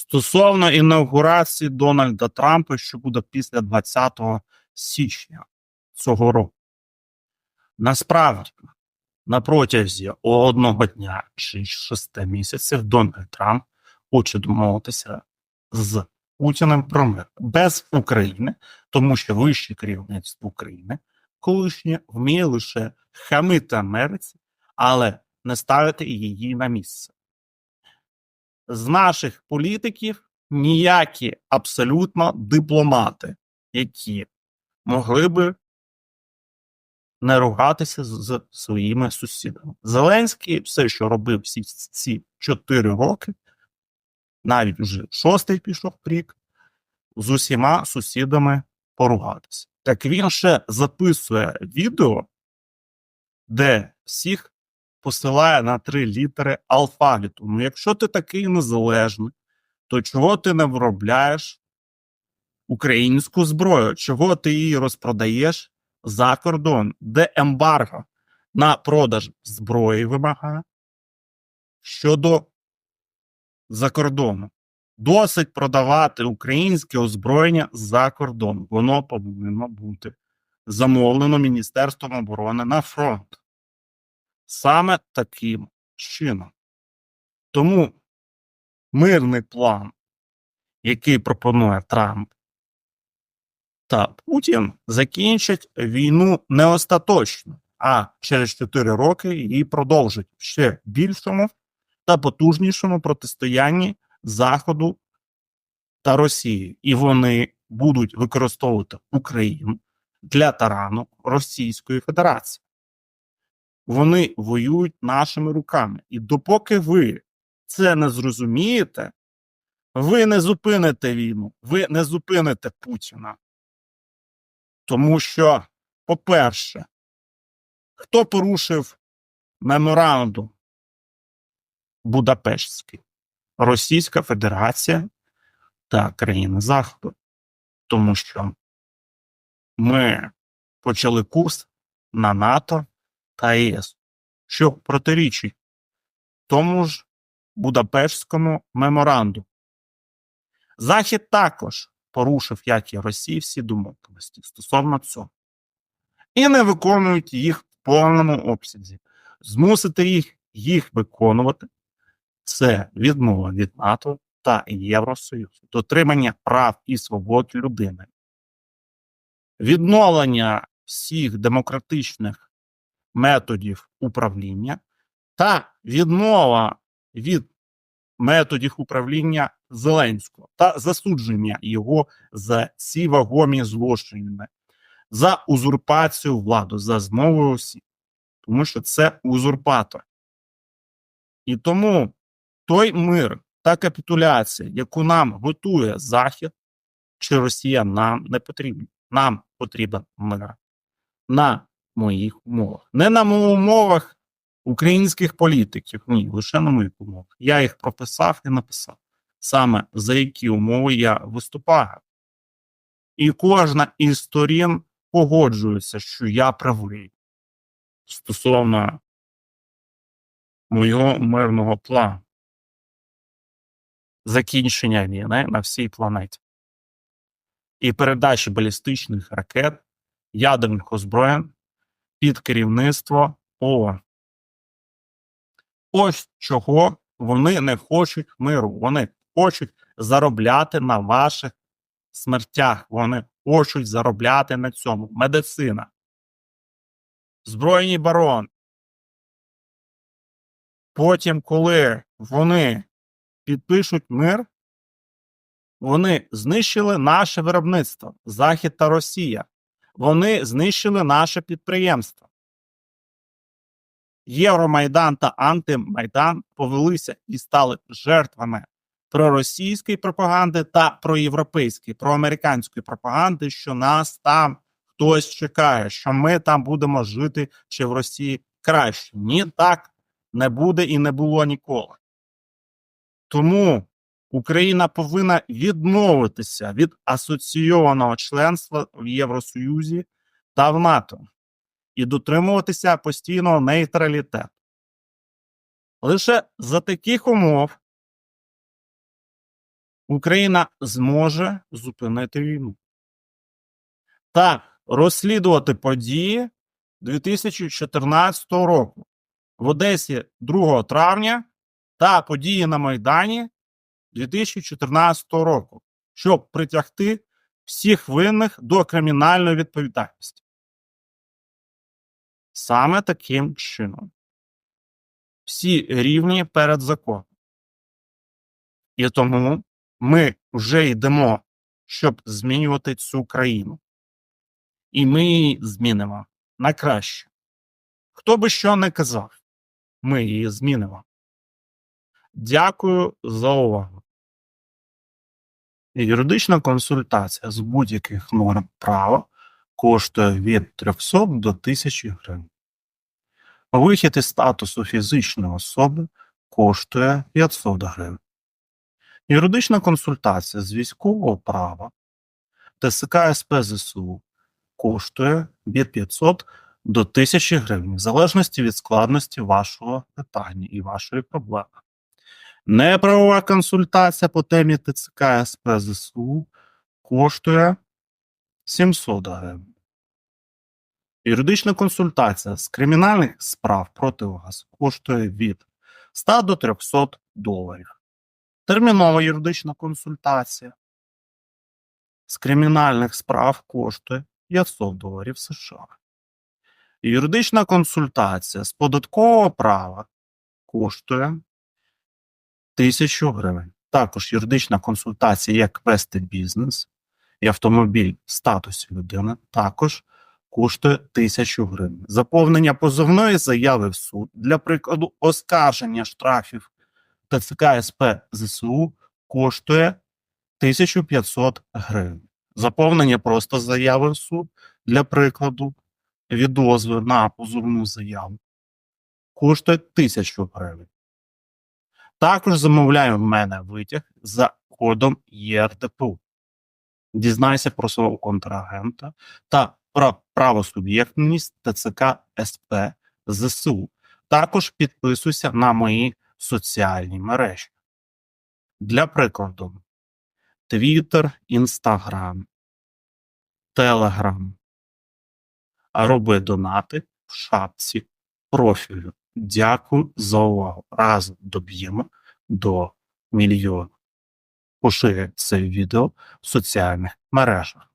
Стосовно інаугурації Дональда Трампа, що буде після 20 січня цього року. Насправді, на протязі одного дня чи шести місяців Дональд Трамп хоче домовитися з Путіним про мир без України, тому що вище керівництво України колишнє вміє лише хамити Америці, але не ставити її на місце. З наших політиків ніякі абсолютно дипломати, які могли би не ругатися з, своїми сусідами. Зеленський все, що робив всі ці чотири роки, навіть вже шостий пішов рік, з усіма сусідами поругатися. Так він ще записує відео, де всіх посилає на три літери алфавіту. Ну, якщо ти такий незалежний, то чого ти не виробляєш українську зброю? Чого ти її розпродаєш за кордон, де ембарго на продаж зброї вимагає щодо за кордону? Досить продавати українське озброєння за кордон. Воно повинно бути замовлено Міністерством оборони на фронт. Саме таким чином. Тому мирний план, який пропонує Трамп та Путін, закінчать війну не остаточно, а через 4 роки її продовжать в ще більшому та потужнішому протистоянні Заходу та Росії. І вони будуть використовувати Україну для тарану Російської Федерації вони воюють нашими руками. І допоки ви це не зрозумієте, ви не зупините війну, ви не зупините Путіна. Тому що, по-перше, хто порушив меморандум Будапештський? Російська Федерація та країни Заходу. Тому що ми почали курс на НАТО та ЄС, що протирічить тому ж Будапештському меморандуму. Захід також порушив, як і Росії, всі домовленості стосовно цього, і не виконують їх в повному обсязі. Змусити їх їх виконувати це відмова від НАТО та Євросоюзу, дотримання прав і свобод людини, відновлення всіх демократичних методів управління та відмова від методів управління Зеленського та засудження його за ці вагомі злочини, за узурпацію влади, за змовою осіб, тому що це узурпатор. І тому той мир та капітуляція, яку нам готує Захід чи Росія, нам не потрібні. Нам потрібен мир. На моїх умовах. Не на умовах українських політиків, ні, лише на моїх умовах. Я їх прописав і написав. Саме за які умови я виступаю. І кожна із сторін погоджується, що я правий стосовно моєго мирного плану. Закінчення війни на всій планеті. І передачі балістичних ракет, ядерних озброєнь під керівництво ООН. Ось чого вони не хочуть миру. Вони хочуть заробляти на ваших смертях. Вони хочуть заробляти на цьому. Медицина, збройні барон. Потім, коли вони підпишуть мир, вони знищили наше виробництво, Захід та Росія. Вони знищили наше підприємство. Євромайдан та антимайдан повелися і стали жертвами проросійської пропаганди та проєвропейської, проамериканської пропаганди, що нас там хтось чекає, що ми там будемо жити чи в Росії краще. Ні, так не буде і не було ніколи. Тому Україна повинна відмовитися від асоційованого членства в Євросоюзі та в НАТО і дотримуватися постійного нейтралітету. Лише за таких умов Україна зможе зупинити війну та розслідувати події 2014 року в Одесі 2 травня та події на Майдані 2014 року, щоб притягти всіх винних до кримінальної відповідальності. Саме таким чином. Всі рівні перед законом. І тому ми вже йдемо, щоб змінювати цю країну. І ми її змінимо на краще. Хто би що не казав, ми її змінимо. Дякую за увагу. Юридична консультація з будь-яких норм права коштує від 300 до 1000 гривень. Вихід із статусу фізичної особи коштує 500 гривень. Юридична консультація з військового права ТСК СП ЗСУ коштує від 500 до 1000 гривень, в залежності від складності вашого питання і вашої проблеми. Неправова консультація по темі ТЦК СП ЗСУ коштує 700 гривень. Юридична консультація з кримінальних справ проти вас коштує від 100 до 300 доларів. Термінова юридична консультація з кримінальних справ коштує 500 доларів США. Юридична консультація з податкового права коштує 1000 гривень. Також юридична консультація, як вести бізнес і автомобіль в статусі людини, також коштує 1000 гривень. Заповнення позовної заяви в суд, для прикладу, оскарження штрафів ТЦК СП ЗСУ коштує 1500 гривень. Заповнення просто заяви в суд, для прикладу, відозви на позовну заяву коштує 1000 гривень. Також замовляю в мене витяг за кодом ЄРДПУ. Дізнайся про свого контрагента та про правосуб'єктність ТЦК СП ЗСУ. Також підписуйся на мої соціальні мережі. Для прикладу: Twitter, Instagram, Telegram. Роби донати в шапці профілю. Дякую за увагу. Разом доб'ємо до мільйона. Поширюй це відео в соціальних мережах.